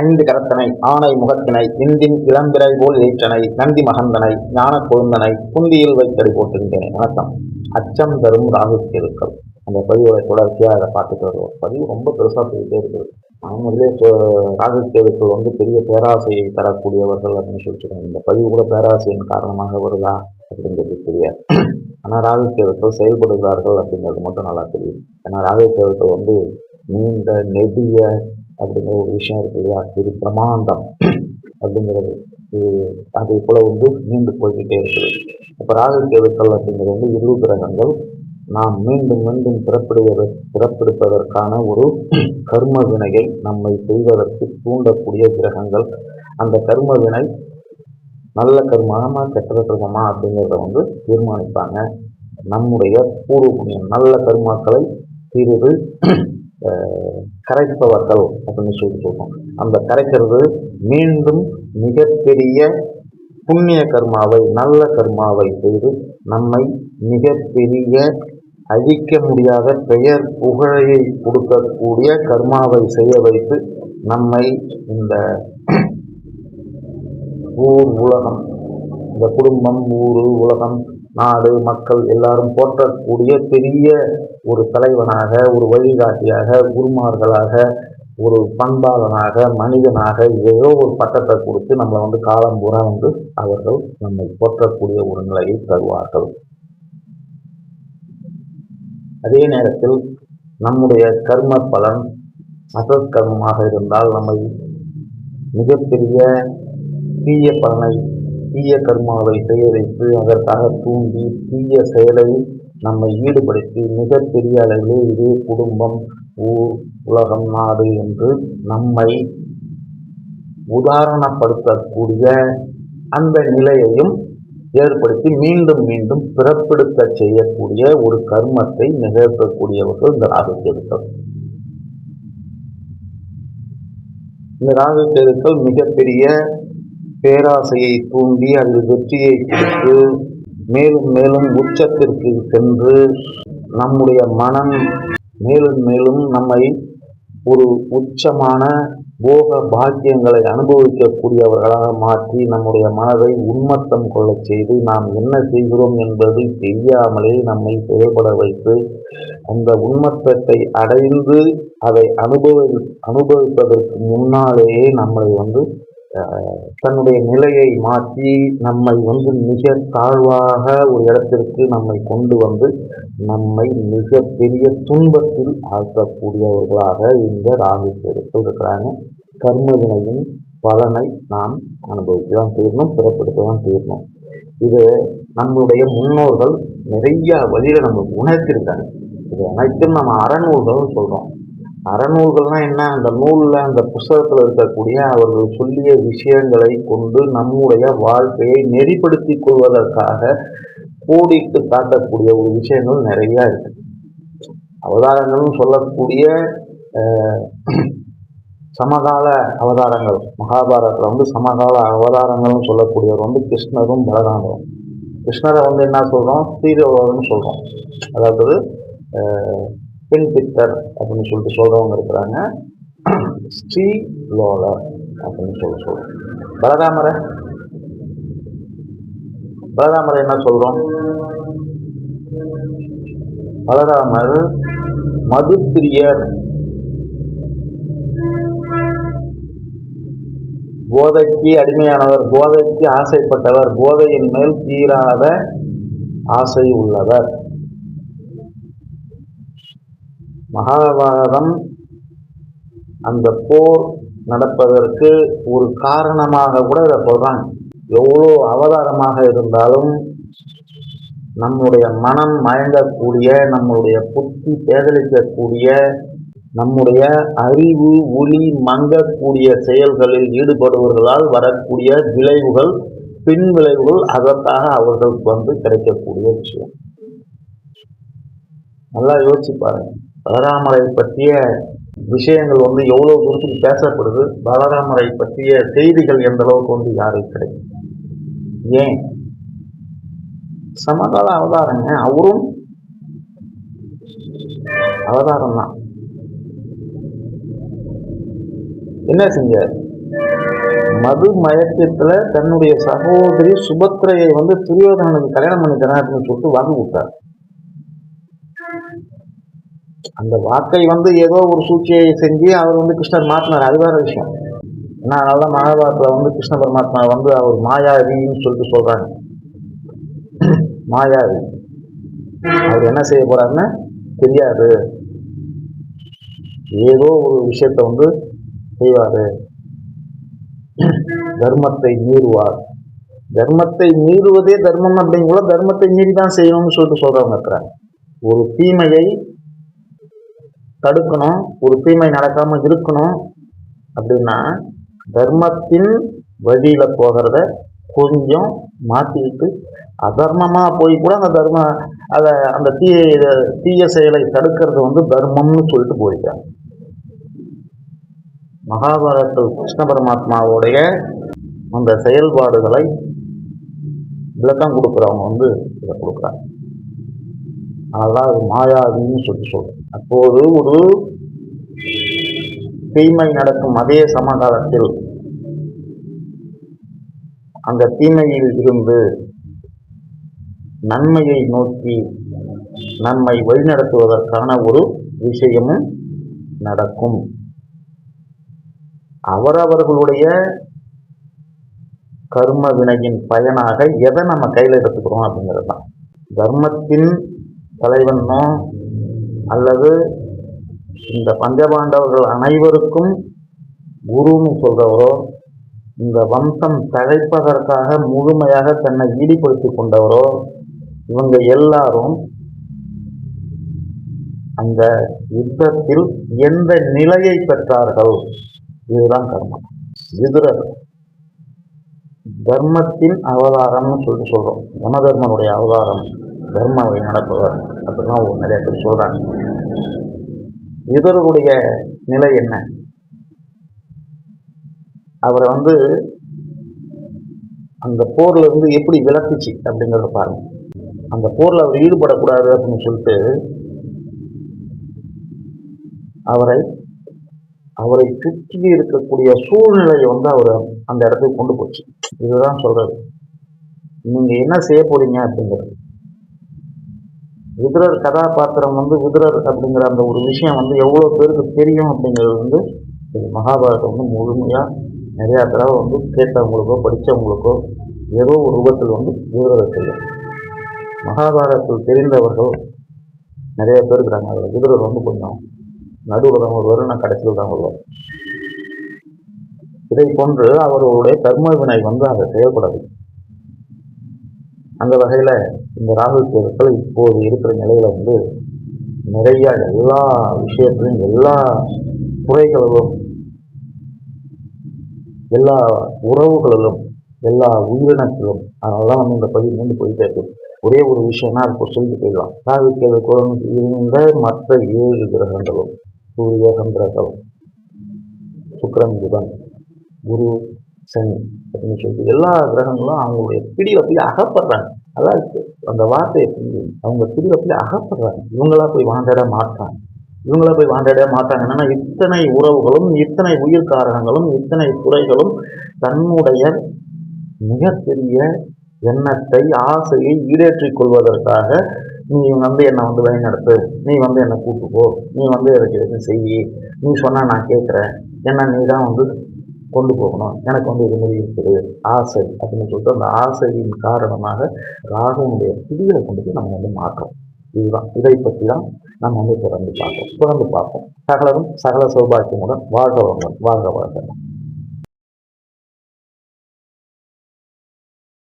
ஐந்து கரத்தனை ஆணை முகத்தினை இந்தின் இளம்பிறை போல் ஏற்றனை நந்தி மகந்தனை ஞான கொழுந்தனை குந்தியில் வைத்தடி போட்டிருந்தேன் வணக்கம். அச்சம் தரும் ராகு கேதுக்கள். அந்த பதிவோட தொடர்ச்சியாக அதை பார்த்துட்டு வருவோம். பதிவு ரொம்ப பெருசாக போயிட்டே இருக்குது அவங்களே ராகு கேதுக்கள் வந்து பெரிய பேராசையை தரக்கூடியவர்கள் அப்படின்னு சொல்லிட்டு இந்த பதிவு கூட பேராசையின் காரணமாக வருதா அப்படிங்கிறது தெரியாது. ஆனால் ராகு கேதுக்கள் செயல்படுகிறார்கள் அப்படிங்கிறது மட்டும் நல்லா தெரியும். ஏன்னா ராகு கேதுக்கள் வந்து நீண்ட நெடிய அப்படிங்கிற ஒரு விஷயம் இருக்கு இல்லையா? இது பிரமாண்டம் அப்படிங்கிறது. அது போல வந்து மீண்டு போய்கிட்டே இருக்குது. இப்போ ராகு கேதுக்கள் அப்படிங்கிறது வந்து இரு கிரகங்கள். நாம் மீண்டும் மீண்டும் பிறப்பிடுவது பிறப்பெடுப்பதற்கான ஒரு கர்ம வினையை நம்மை செய்வதற்கு தூண்டக்கூடிய கிரகங்கள். அந்த கர்ம வினை நல்ல கர்மமா கெட்ட கர்மமா அப்படிங்கிறத வந்து தீர்மானிப்பாங்க. நம்முடைய பூர்வ புண்ணியம். நல்ல கர்மாக்களை சிறிது கரைப்பவர்கள் அப்படின்னு சொல்லி இருக்கோம் அந்த கரைக்கிறது மீண்டும் மிகப்பெரிய புண்ணிய கர்மாவை நல்ல கர்மாவை செய்து நம்மை மிகப்பெரிய அழிக்க முடியாத பெயர் புகழையை கொடுக்கக்கூடிய கர்மாவை செய்ய வைத்து நம்மை இந்த ஊர் உலகம் இந்த குடும்பம் ஊர் உலகம் நாடு மக்கள் எல்லாரும் போற்றக்கூடிய பெரிய ஒரு தலைவனாக ஒரு வழிகாட்டியாக குருமார்களாக ஒரு பண்பாளனாக மனிதனாக ஏதோ ஒரு பட்டத்தை கொடுத்து நம்மளை வந்து காலம் பூரா வந்து அவர்கள் நம்மை போற்றக்கூடிய ஒரு நிலையை தருவார்கள். அதே நேரத்தில் நம்முடைய கர்ம பலன் அசத்கர்மமாக இருந்தால் நம்மை மிகப்பெரிய தீய பலனை தீய கர்மாவை செய்ய வைத்து அதற்காக தூண்டி தீய செயலை நம்மை ஈடுபடுத்தி மிகப்பெரிய அளவில் இது குடும்பம் ஊர் உலகம் நாடு என்று நம்மை உதாரணப்படுத்தக்கூடிய அந்த நிலையையும் ஏற்படுத்தி மீண்டும் மீண்டும் பிறப்பெடுக்க செய்யக்கூடிய ஒரு கர்மத்தை நிகழ்த்தக்கூடியவர்கள் இந்த ராகுக்கேதுக்கள் இந்த ராகுக்கேதுக்கள் மிகப்பெரிய பேராசையை தூண்டி அதில் வெற்றியை கொடுத்து மேலும் மேலும் உச்சத்திற்கு சென்று நம்முடைய மனம் மேலும் மேலும் நம்மை ஒரு உச்சமான போக பாக்கியங்களை அனுபவிக்கக்கூடியவர்களாக மாற்றி நம்முடைய மனதை உன்மத்தம் கொள்ளச் செய்து நாம் என்ன செய்கிறோம் என்பது தெரியாமலே நம்மை செயல்பட வைத்து அந்த உன்மத்தத்தை அடைந்து அதை அனுபவி அனுபவிப்பதற்கு முன்னாலேயே நம்மளை வந்து தன்னுடைய நிலையை மாற்றி நம்மை வந்து மிக தாழ்வாக ஒரு இடத்திற்கு நம்மை கொண்டு வந்து நம்மை மிக பெரிய துன்பத்தில் ஆழ்த்தக்கூடியவர்களாக இந்த ராகு இருக்கிறாங்க. கர்மவினையின் பலனை நாம் அனுபவித்து தான் தீரணும் பிறப்படுத்த தான் தீரணும். இது நம்மளுடைய முன்னோர்கள் நிறைய வழியில் நம்ம உணர்த்திருக்காங்க. இது அனைத்தும் நம்ம அறநூல்களும் சொல்கிறோம் அறநூல்கள்னால் என்ன? அந்த நூலில் அந்த புஸ்தகத்தில் இருக்கக்கூடிய அவர்கள் சொல்லிய விஷயங்களை கொண்டு நம்முடைய வாழ்க்கையை நெறிப்படுத்தி கொள்வதற்காக கோடிட்டு காட்டக்கூடிய ஒரு விஷயங்கள் நிறையா இருக்கு. அவதாரங்கள்னு சொல்லக்கூடிய சமகால அவதாரங்கள். மகாபாரதத்தில் வந்து சமகால அவதாரங்கள்னு சொல்லக்கூடியவர் வந்து கிருஷ்ணரும் பலராமரும். கிருஷ்ணரை வந்து என்ன சொல்கிறோம் ஸ்ரீரவர்னு சொல்கிறோம் அதாவது பெண் பித்தர் அப்படின்னு சொல்லிட்டு சொல்கிறவங்க இருக்கிறாங்க. ஸ்ரீ லோலர் அப்படின்னு சொல்லி சொல்கிறோம் பலராமரை பலராமரை என்ன சொல்கிறோம் பலராமர் மதுப்பிரியர். போதைக்கு அடிமையானவர் போதைக்கு ஆசைப்பட்டவர் போதையின் மேல் தீராத ஆசை உள்ளவர். மகாபாரதம் அந்த போர் நடப்பதற்கு ஒரு காரணமாக கூட இதை சொல்கிறாங்க எவ்வளோ அவதாரமாக இருந்தாலும் நம்முடைய மனம் மயங்கக்கூடிய நம்முடைய புத்தி பேதலிக்கக்கூடிய நம்முடைய அறிவு ஒளி மங்கக்கூடிய செயல்களில் ஈடுபடுவர்களால் வரக்கூடிய விளைவுகள் பின் விளைவுகள் அதற்காக அவர்களுக்கு வந்து கிடைக்கக்கூடிய விஷயம். நல்லா யோசிச்சு பாருங்க. பலராமரை பற்றிய விஷயங்கள் வந்து எவ்வளோ தூரத்துக்கு பேசப்படுது? பலராமரை பற்றிய செய்திகள் எந்த அளவுக்கு வந்து யாருக்கு கிடைக்கும்? ஏன்? சமகால அவதாரங்க. அவரும் அவதாரம் தான். என்ன செஞ்சார்? மது மயக்கத்துல தன்னுடைய சகோதரி சுபத்திரையை வந்து துரியோதனனுக்கு கல்யாணம் பண்ணி தரேன் அப்படின்னு சொல்லிட்டு வாங்கி விட்டார். அந்த வாக்கை வந்து ஏதோ ஒரு சூழ்ச்சியை செஞ்சு அவர் வந்து கிருஷ்ணர் மாற்றினார் அது வேற விஷயம். ஏன்னா அதனால மகாபாரத்தில் வந்து கிருஷ்ண பரமாத்மா வந்து அவர் மாயாவின்னு சொல்லிட்டு சொல்கிறாங்க மாயாவி. அவர் என்ன செய்ய போறாருன்னு தெரியாது. ஏதோ ஒரு விஷயத்த வந்து செய்வாரு. தர்மத்தை மீறுவார். தர்மத்தை மீறுவதே தர்மம் அப்படிங்கிற தர்மத்தை மீறி தான் செய்யணும்னு சொல்லிட்டு சொல்றவங்க இருக்கிறாங்க. ஒரு தீமையை தடுக்கணும் ஒரு தீமை நடக்காமல் இருக்கணும் அப்படின்னா தர்மத்தின் வழியில் போகிறத கொஞ்சம் மாற்றிக்கிட்டு அதர்மமாக போய் கூட அந்த தர்ம அதை அந்த தீய தீய செயலை தடுக்கிறது வந்து தர்மம்னு சொல்லிட்டு போயிருக்காங்க மகாபாரதத்தில் கிருஷ்ண பரமாத்மாவுடைய அந்த செயல்பாடுகளை விளக்கம் கொடுக்குறவங்க வந்து இதை கொடுக்குறாங்க. அதெல்லாம் அது மாயாவின்னு சொல்லி சொல்றேன். அப்போது ஒரு தீமை நடக்கும் அதே சமகாலத்தில் அந்த தீமையில் இருந்து நன்மையை நோக்கி நம்மை வழிநடத்துவதற்கான ஒரு விஷயமும் நடக்கும். அவரவர்களுடைய கர்ம வினையின் பயனாக எதை நம்ம கையில் எடுத்துக்கிறோம் அப்படிங்கிறது தான் தர்மத்தின் தலைவனோ அல்லது இந்த பஞ்சபாண்டவர்கள் அனைவருக்கும் குருன்னு சொல்கிறவரோ இந்த வம்சம் தழைப்பதற்காக முழுமையாக தன்னை ஈடுபடுத்தி கொண்டவரோ இவங்க எல்லாரும் அந்த யுத்தத்தில் எந்த நிலையை பெற்றார்கள்? இதுதான் கர்மம் எதிரர். தர்மத்தின் அவதாரம்னு சொல்லிட்டு சொல்கிறோம் யமதர்மனுடைய அவதாரம். தர்ம வழி நடப்பவர் அப்படிலாம் ஒரு நிறைய பேர் சொல்றாங்க. இவருடைய நிலை என்ன? அவரை வந்து அந்த போர்ல இருந்து எப்படி விளக்குச்சு அப்படிங்கிறத பாருங்க. அந்த போர்ல அவர் ஈடுபடக்கூடாது அப்படின்னு சொல்லிட்டு அவரை அவரை சுற்றி இருக்கக்கூடிய சூழ்நிலையை வந்து அவர் அந்த இடத்துக்கு கொண்டு போச்சு. இதுதான் சொல்றது. நீங்க என்ன செய்ய போறீங்க அப்படிங்கிறது. விதுரர் கதாபாத்திரம் வந்து விதுரர் அப்படிங்கிற அந்த ஒரு விஷயம் வந்து எவ்வளோ பேருக்கு தெரியும் அப்படிங்கிறது வந்து மகாபாரதம் வந்து முழுமையாக நிறையா தடவை வந்து கேட்டவங்களுக்கோ படித்தவங்களுக்கோ ஏதோ ஒரு ரூபத்தில் வந்து விதுரரை செய்யும் மகாபாரதத்தில் தெரிந்தவர்கள் நிறைய பேர் இருக்கிறாங்க. அதில் விதுரர் வந்து கொஞ்சம் நடுவில் தான் வருவார் நான் கடைசியில் தான் வருவார். இதை போன்று அவர்களுடைய கர்ம வினை வந்து அதை செய்யக்கூடாது அந்த வகையில் இந்த ராகுல் கேதுக்கள் இப்போது இருக்கிற நிலையில் வந்து நிறைய எல்லா விஷயத்திலும் எல்லா துறைகளிலும் எல்லா உறவுகளிலும் எல்லா உயிரினத்திலும் அதனால வந்து இந்த பதிவு வந்து போயிட்டே இருக்கு. ஒரே ஒரு விஷயம்னா இப்போ சொல்லிட்டு போயிடலாம். ராகு கேதுக்களும் இருந்த மற்ற ஏழு கிரகங்களும் சூரிய சந்திரர்கள் சுக்கரன் புதன் குரு சனி அப்படின்னு சொல்லிட்டு எல்லா கிரகங்களும் அவங்களுடைய பிடியில் போய் அகப்படுறாங்க. அதான் இருக்கு. அந்த வார்த்தையை புரிஞ்சு அவங்க பிடியில அகப்படுறாங்க. இவங்களா போய் வாண்டடா மாட்டாங்க. இவங்களா போய் வாண்டடா மாட்டாங்க. என்னன்னா இத்தனை உறவுகளும் இத்தனை உயிர் காரணங்களும் இத்தனை துறைகளும் தன்னுடைய மிகப்பெரிய எண்ணத்தை ஆசையை ஈடேற்றிக் கொள்வதற்காக நீ வந்து என்னை வந்து வழிநடத்து. நீ வந்து என்னை கூட்டு போ நீ வந்து எனக்கு எதுவும் செய். நீ சொன்னா நான் கேட்குறேன். என்ன நீ தான் வந்து கொண்டு போகணும். எனக்கு வந்து இது மாதிரி இருக்குது. ஆசை அப்படின்னு சொல்லிட்டு அந்த ஆசையின் காரணமாக ராகுனுடைய பிடிகளை கொண்டு போய் நம்ம வந்து மாற்றோம் இதுதான். இதை பற்றி தான் நம்ம வந்து தொடர்ந்து பார்ப்போம். தொடர்ந்து பார்ப்போம். சகலரும் சகல சௌபாக்கியமுடன் வாழ்க வாழ்க வாழ்க வாழ்க